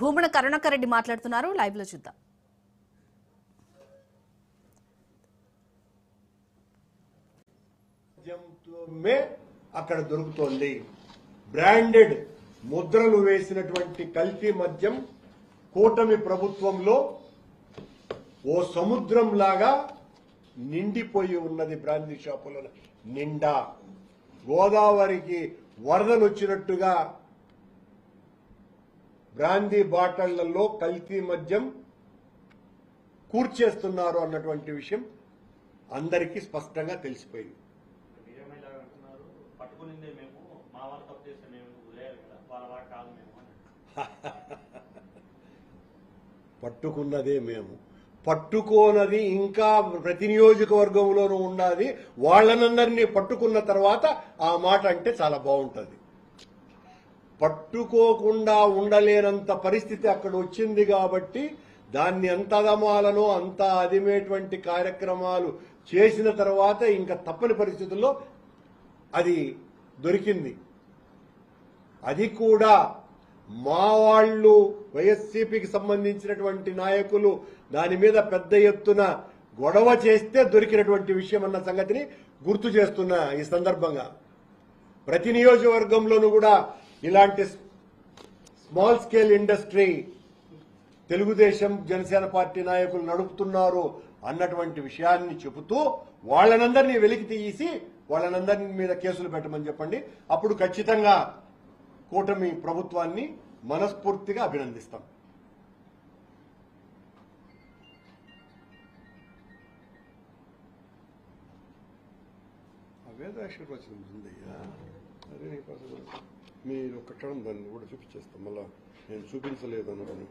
భూమన కరుణాకర్ రెడ్డి మాట్లాడుతున్నారు. లైవ్లో చూద్దాం. అక్కడ దొరుకుతోంది. బ్రాండెడ్ ముద్రలు వేసినటువంటి కల్తీ మద్యం కూటమి ప్రభుత్వంలో ఓ సముద్రం లాగా నిండిపోయి ఉన్నది బ్రాండీ షాపుల నిండా. గోదావరికి వరదలు వచ్చినట్టుగా బ్రాందీ బాటళ్ళలో కల్తీ మద్యం కూర్చేస్తున్నారు అన్నటువంటి విషయం అందరికీ స్పష్టంగా తెలిసిపోయింది. పట్టుకున్నదే మేము. పట్టుకోనది ఇంకా ప్రతి నియోజకవర్గంలోనూ ఉన్నది వాళ్ళనందరినీ పట్టుకున్న తర్వాత ఆ మాట అంటే చాలా బాగుంటుంది. పట్టుకోకుండా ఉండలేనంత పరిస్థితి అక్కడ వచ్చింది కాబట్టి దాన్ని ఎంత అదమాలనో అంత అదిమేటువంటి కార్యక్రమాలు చేసిన తర్వాత ఇంకా తప్పని పరిస్థితుల్లో అది దొరికింది. అది కూడా మా వాళ్ళు వైఎస్సీపీకి సంబంధించినటువంటి నాయకులు దాని మీద పెద్ద ఎత్తున గొడవ చేస్తే దొరికినటువంటి విషయం అన్న సంగతిని గుర్తు చేస్తున్నా ఈ సందర్భంగా. ప్రతి నియోజకవర్గంలోనూ కూడా ఇలాంటి small scale industry Telugu Desam Janasena party నాయకులు నడుపుతున్నారు అన్నటువంటి విషయాన్ని చెబుతూ వాళ్ళనందరినీ వెలికి తీసి వాళ్ళనందరినీ మీద కేసులు పెట్టమని చెప్పండి. అప్పుడు ఖచ్చితంగా కూటమి ప్రభుత్వాన్ని మనస్ఫూర్తిగా అభినందిస్తాం. వేదాశీర్వచనం ఉందయ్యా. అరే నీకు మీరు ఒక క్షణం దాన్ని కూడా చూపించేస్తాం మళ్ళా నేను చూపించలేదు అనుకుని